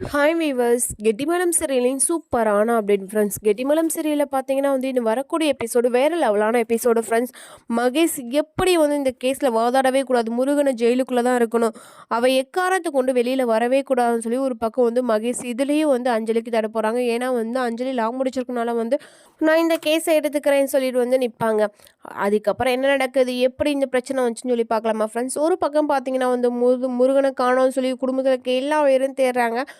Hi viewers Gettimelam சீரியலின் சூப்பரான update friends Gettimelam சீரியலில் பார்த்தீங்கன்னா வந்து இன்னும் வரக்கூடிய எபிசோடு வேறு லெவலான எபிசோடு ஃப்ரெண்ட்ஸ் மகேஷ் எப்படி வந்து இந்த கேஸில் வாதாடவே கூடாது? முருகனை ஜெயிலுக்குள்ளே தான் இருக்கணும். அவள் எக்காரத்தை கொண்டு வெளியில் வரவே கூடாதுன்னு சொல்லி ஒரு பக்கம் வந்து மகேஷ் இதுலேயும் வந்து அஞ்சலிக்கு தட போகிறாங்க ஏன்னா வந்து அஞ்சலி லாங் முடிச்சிருக்கனால வந்து நான் இந்த கேஸை எடுத்துக்கிறேன்னு சொல்லிட்டு வந்து நிற்பாங்க அதுக்கப்புறம் என்ன நடக்குது? எப்படி இந்த பிரச்சனை வந்துச்சுன்னு சொல்லி பார்க்கலாமா ஃப்ரெண்ட்ஸ் ஒரு பக்கம் பார்த்தீங்கன்னா வந்து முரு முருகனை காணோம்னு சொல்லி குடும்பத்தில் எல்லா உயிரும் தேடுறாங்க.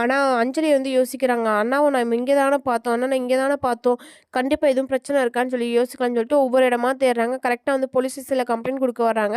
ஆனால் அஞ்சலி வந்து யோசிக்கிறாங்க. அண்ணாவை நம்ம இங்கே தானே பார்த்தோம். அண்ணா இங்கே தானே பார்த்தோம். கண்டிப்பாக எதுவும் பிரச்சனை இருக்கான்னு சொல்லி யோசிக்கலாம்னு சொல்லிட்டு ஒவ்வொரு இடமா தேடுறாங்க. கரெக்டாக வந்து போலீஸ் ஸ்டேஷனில் கம்ப்ளைண்ட் கொடுக்க வராங்க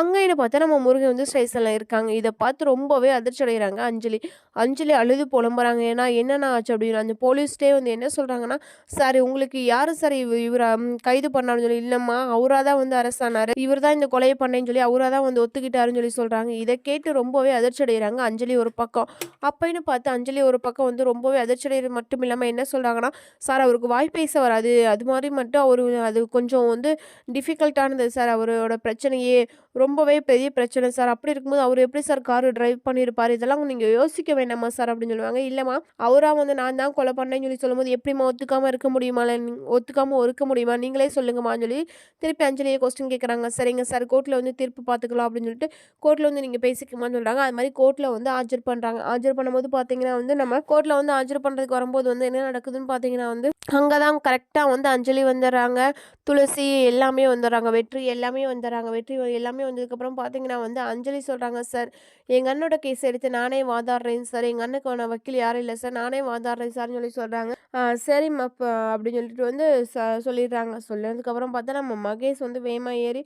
அங்கே பார்த்தா நம்ம முருகன் வந்து ஸ்டேஷனில் இருக்காங்க. இதை பார்த்து ரொம்பவே அதிர்ச்சி அடைகிறாங்க அஞ்சலி. அஞ்சலி அழுது புலம்புறாங்க. ஏன்னா என்னென்ன ஆச்சு அப்படின்னு அந்த போலீஸ்டே வந்து என்ன சொல்கிறாங்கன்னா சார் உங்களுக்கு யார் சார் இவர் இவரை கைது பண்ணான்னு சொல்லி? இல்லைம்மா அவராக தான் வந்து அரசானார் இவர் தான் இந்த கொலையை பண்ணேன்னு சொல்லி அவராக தான் வந்து ஒத்துக்கிட்டாருன்னு சொல்லி சொல்கிறாங்க இதை கேட்டு ரொம்பவே அதிர்ச்சி அடைகிறாங்க அஞ்சலி ஒரு பக்கம். அப்படின்னு பார்த்து அஞ்சலி ஒரு பக்கம் வந்து ரொம்பவே அதிர்ச்சியடைகிறது மட்டும் இல்லாமல் என்ன சொல்கிறாங்கன்னா சார் அவருக்கு வாய் பேச வராது. அது மாதிரி மட்டும் அவர் அது கொஞ்சம் வந்து டிஃபிகல்ட்டானது சார் அவரோட பிரச்சனையே ரொம்பவே பெரிய பிரச்சனை. சார் அப்படி இருக்கும்போது அவர் எப்படி சார் கார் டிரைவ் பண்ணியிருப்பார்? இதெல்லாம் நீங்கள் யோசிக்க வேண்டாமா சார்? அப்படின்னு சொல்லுவாங்க. இல்லைம்மா அவராக வந்து நான் தான் கொலை பண்ணேன்னு சொல்லி சொல்லும்போது எப்படிம்மா ஒத்துக்காமல் இருக்க முடியுமா? ஒத்துக்காமல் இருக்க முடியுமா? நீங்களே சொல்லுங்கம்மான்னு சொல்லி திருப்பி அஞ்சலியை கொஸ்டின் கேட்குறாங்க சரிங்க சார் கோர்ட்டில் வந்து தீர்ப்பு பார்த்துக்கலாம் அப்படின்னு சொல்லிட்டு கோர்ட்டில் வந்து நீங்கள் பேசிக்கமான்னு சொல்கிறாங்க அது மாதிரி கோர்ட்டில் வந்து ஆஜர் பண்ணுறாங்க ஆஜர் பண்ணும்போது பார்த்து பார்த்தீங்கன்னா வந்து நம்ம கோர்ட்டில் வந்து ஆஜர் பண்ணுறதுக்கு வரும்போது வந்து என்ன நடக்குதுன்னு பார்த்தீங்கன்னா வந்து அங்கே தான் கரெக்டாக வந்து அஞ்சலி வந்துடுறாங்க. துளசி எல்லாமே வந்துடுறாங்க. வெற்றி எல்லாமே வந்துடுறாங்க. வெற்றி எல்லாமே வந்ததுக்கப்புறம் பார்த்தீங்கன்னா வந்து அஞ்சலி சொல்கிறாங்க சார் எங்கள் அண்ணோட கேஸ் எடுத்து நானே வாதாடுறேன் சார். எங்கள் அண்ணனுக்கு வக்கீல் யாரும் இல்லை சார். நானே வாதாடுறேன் சார்னு சொல்லி சொல்கிறாங்க சரிம்மா அப்போ அப்படின்னு சொல்லிட்டு வந்து ச சொல்லிடுறாங்க. சொல்லதுக்கப்புறம் பார்த்தா நம்ம மகேஷ் வந்து வேமா ஏறி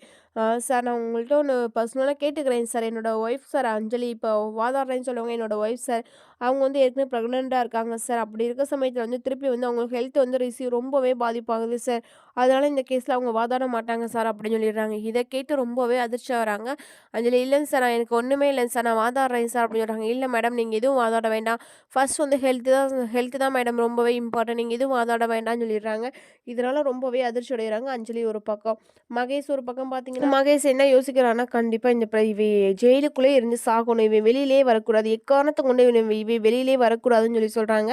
சார் நான் உங்கள்கிட்ட ஒன்று பர்சனலாக கேட்டுக்கிறேன் சார். என்னோடய ஒய்ஃப் சார் அஞ்சலி இப்போ வாதாடுறேன்னு சொல்லுவாங்க. என்னோடய ஒய்ஃப் சார் அவங்க வந்து ஏற்கனவே ப்ரெக்னெண்ட்டாக இருக்காங்க சார் அப்படி இருக்க சமயத்தில் வந்து திருப்பி வந்து அவங்களுக்கு ஹெல்த் வந்து ரிசீவ் ரொம்பவே பாதிப்பாகுது சார் அதனால் இந்த கேஸில் அவங்க வாதாட மாட்டாங்க சார் அப்படின்னு சொல்லிடுறாங்க. இதை கேட்டு ரொம்பவே அதிர்ச்சி வராங்க அஞ்சலி இல்லைங்க சார் நான் எனக்கு ஒன்றுமே இல்லைங்க சார் நான் வாதாடுறேன் சார் அப்படின்னு சொல்கிறாங்க இல்லை மேடம் நீங்கள் எதுவும் வாதாட வேண்டாம். ஃபர்ஸ்ட் வந்து ஹெல்த்து தான் ஹெல்த்து தான் மேடம் ரொம்பவே இம்பார்ட்டன்ட் நீங்கள் எதுவும் வாதாட வேண்டாம்னு சொல்லிடுறாங்க. இதனால் ரொம்பவே அதிர்ச்சி அடைகிறாங்க. அஞ்சலி ஒரு பக்கம் மகேஷ் ஒரு பக்கம் பார்த்தீங்கன்னா மகேஷ் என்ன யோசிக்கிறான்னா கண்டிப்பாக இந்த இவ ஜெயிலுக்குள்ளே இருந்து சாகணும். இவன் வெளியிலே வரக்கூடாது. எக்காரணத்தை கொண்டு இவன் இவ வெளியிலே வரக்கூடாதுன்னு சொல்லி சொல்கிறாங்க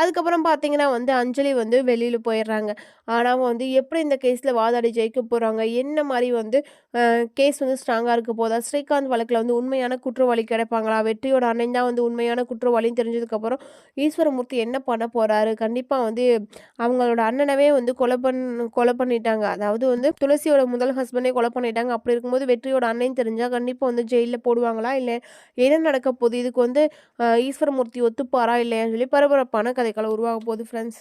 அதுக்கப்புறம் பார்த்தீங்கன்னா வந்து அஞ்சலி வந்து வெளியில் போயிடுறாங்க. ஆனால் வந்து எப்படி இந்த கேஸில் வாதாடி ஜெயிக்க போகிறாங்க என்ன மாதிரி வந்து கேஸ் வந்து ஸ்ட்ராங்காக இருக்க போதா? ஸ்ரீகாந்த் வழக்கில் வந்து உண்மையான குற்றவாளி கிடைப்பாங்களா? வெற்றியோட அண்ணன் தான் வந்து உண்மையான குற்றவாளின்னு தெரிஞ்சதுக்கப்புறம் ஈஸ்வரமூர்த்தி என்ன பண்ண போகிறாரு கண்டிப்பாக வந்து அவங்களோட அண்ணனவே வந்து கொலை பண் கொலை பண்ணிட்டாங்க. அதாவது வந்து துளசியோட முதல் ஹஸ்பண்டே கொலை பண்ணிட்டாங்க. அப்படி இருக்கும்போது வெற்றியோட அண்ணன் தெரிஞ்சால் கண்டிப்பாக வந்து ஜெயிலில் போடுவாங்களா? இல்லை என்ன நடக்க போகுது? இதுக்கு வந்து ஈஸ்வரமூர்த்தி ஒத்துப்பாரா இல்லையான்னு சொல்லி பரபரப்பான கதைக்களை உருவாக போகுது ஃப்ரெண்ட்ஸ்